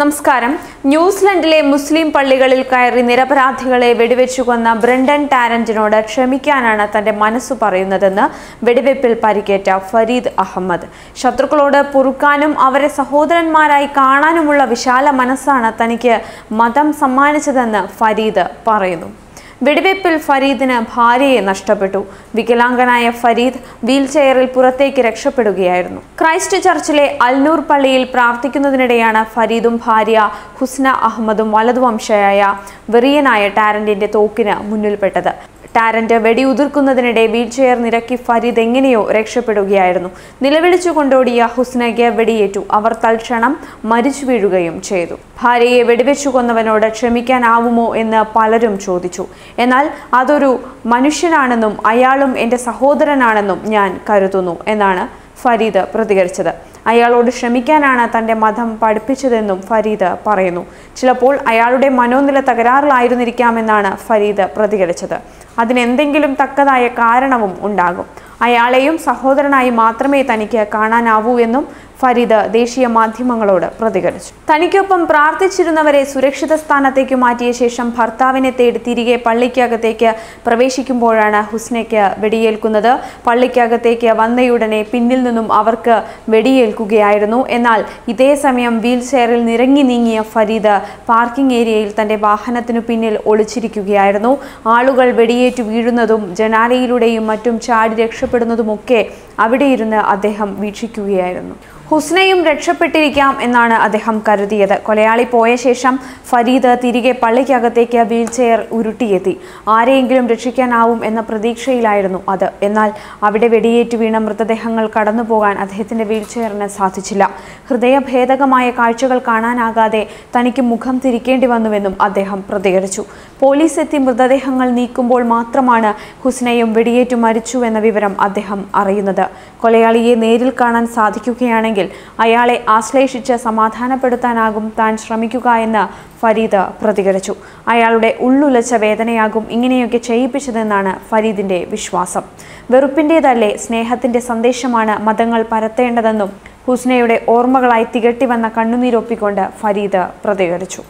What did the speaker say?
നമസ്കാരം. ന്യൂസിലൻഡിലെ മുസ്ലിം പള്ളികളിൽ കയറി നിരപരാധികളെ വെടിവെച്ചു കൊന്ന ബ്രണ്ടൻ ടാരന്റിനോട് ക്ഷമിക്കാനാണ് തന്റെ മനസ്സ് പറയുന്നതെന്ന് വെടിവെപ്പിൽ പരിക്കേറ്റ ഫരീദ് അഹമ്മദ്. ശത്രുക്കളോട് പൊറുക്കാനും അവരെ സഹോദരന്മാരായി കാണാനുമുള്ള വിശാല മനസ്സാണ് തനിക്ക് മതം സമ്മാനിച്ചതെന്ന് ഫരീദ് പറയുന്നു. വെടിവെപ്പിൽ ഫരീദിന് ഭാര്യയെ നഷ്ടപ്പെട്ടു. വികലാംഗനായ ഫരീദ് വീൽചെയറിൽ പുറത്തേക്ക് രക്ഷപ്പെടുകയായിരുന്നു. ക്രൈസ്റ്റ് ചർച്ചിലെ അൽനൂർ പള്ളിയിൽ പ്രാർത്ഥിക്കുന്നതിനിടെയാണ് ഫരീദും ഭാര്യ ഹുസ്ന അഹമ്മദും വലതുവംശയായ വെറിയനായ ടാരന്റിന്റെ തോക്കിന് മുന്നിൽപ്പെട്ടത്. ടാരന്റ് വെടിയുതിർക്കുന്നതിനിടെ വീൽചെയർ നിരക്കി ഫരീദ് എങ്ങനെയോ രക്ഷപ്പെടുകയായിരുന്നു. നിലവിളിച്ചു കൊണ്ടോടിയ ഹുസ്നയ്ക്ക് വെടിയേറ്റു. അവർ തൽക്ഷണം മരിച്ചു വീഴുകയും ചെയ്തു. ഭാര്യയെ വെടിവെച്ചു കൊന്നവനോട് ക്ഷമിക്കാനാവുമോ എന്ന് പലരും ചോദിച്ചു. എന്നാൽ അതൊരു മനുഷ്യനാണെന്നും അയാളും എന്റെ സഹോദരനാണെന്നും ഞാൻ കരുതുന്നു എന്നാണ് ഫരീദ് പ്രതികരിച്ചത്. അയാളോട് ക്ഷമിക്കാനാണ് തന്റെ മതം പഠിപ്പിച്ചതെന്നും ഫരീദ് പറയുന്നു. ചിലപ്പോൾ അയാളുടെ മനോനില തകരാറിലായിരുന്നിരിക്കാമെന്നാണ് ഫരീദ് പ്രതികരിച്ചത്. അതിനെന്തെങ്കിലും തക്കതായ കാരണവും ഉണ്ടാകും. അയാളെയും സഹോദരനായി മാത്രമേ തനിക്ക് കാണാനാവൂ എന്നും ഫരീദ് ദേശീയ മാധ്യമങ്ങളോട് പ്രതികരിച്ചു. തനിക്കൊപ്പം പ്രാർത്ഥിച്ചിരുന്നവരെ സുരക്ഷിത സ്ഥാനത്തേക്ക് മാറ്റിയ ശേഷം ഭർത്താവിനെ തേടി തിരികെ പള്ളിക്കകത്തേക്ക് പ്രവേശിക്കുമ്പോഴാണ് ഹുസ്നയ്ക്ക് വെടിയേൽക്കുന്നത്. പള്ളിക്കകത്തേക്ക് വന്നയുടനെ പിന്നിൽ നിന്നും അവർക്ക് വെടിയേൽക്കുകയായിരുന്നു. എന്നാൽ ഇതേ സമയം വീൽ ചെയറിൽ നിരങ്ങി നീങ്ങിയ ഫരീദ് പാർക്കിംഗ് ഏരിയയിൽ തന്റെ വാഹനത്തിനു പിന്നിൽ ഒളിച്ചിരിക്കുകയായിരുന്നു. ആളുകൾ വെടിയേറ്റു വീഴുന്നതും ജനാലയിലൂടെയും മറ്റും ചാടി രക്ഷപ്പെടുന്നതുമൊക്കെ അവിടെയിരുന്ന് അദ്ദേഹം വീക്ഷിക്കുകയായിരുന്നു. ഹുസ്നയും രക്ഷപ്പെട്ടിരിക്കാം എന്നാണ് അദ്ദേഹം കരുതിയത്. കൊലയാളി പോയ ശേഷം ഫരീദ് തിരികെ പള്ളിക്കകത്തേക്ക് വീൽചെയർ ഉരുട്ടിയെത്തി. ആരെയെങ്കിലും രക്ഷിക്കാനാവും എന്ന പ്രതീക്ഷയിലായിരുന്നു അത്. എന്നാൽ അവിടെ വെടിയേറ്റ് വീണ മൃതദേഹങ്ങൾ കടന്നുപോകാൻ അദ്ദേഹത്തിന്റെ വീൽചെയറിന് സാധിച്ചില്ല. ഹൃദയഭേദകമായ കാഴ്ചകൾ കാണാനാകാതെ തനിക്ക് മുഖം തിരിക്കേണ്ടി വന്നുവെന്നും അദ്ദേഹം പ്രതികരിച്ചു. പോലീസ് എത്തി മൃതദേഹങ്ങൾ നീക്കുമ്പോൾ മാത്രമാണ് ഹുസ്നയും വെടിയേറ്റു മരിച്ചു എന്ന വിവരം അദ്ദേഹം അറിയുന്നത്. കൊലയാളിയെ നേരിൽ കാണാൻ സാധിക്കുകയാണെങ്കിൽ അയാളെ ആശ്ലേഷിച്ച് സമാധാനപ്പെടുത്താനാകും താൻ ശ്രമിക്കുക എന്ന് ഫരീദ് പ്രതികരിച്ചു. അയാളുടെ ഉള്ളുലച്ച വേദനയാകും ഇങ്ങനെയൊക്കെ ചെയ്യിപ്പിച്ചതെന്നാണ് ഫരീദിന്റെ വിശ്വാസം. വെറുപ്പിന്റേതല്ലേ സ്നേഹത്തിന്റെ സന്ദേശമാണ് മതങ്ങൾ പരത്തേണ്ടതെന്നും ഹുസ്നയുടെ ഓർമ്മകളായി തികട്ടി വന്ന കണ്ണുനീരൊപ്പിക്കൊണ്ട് ഫരീദ് പ്രതികരിച്ചു.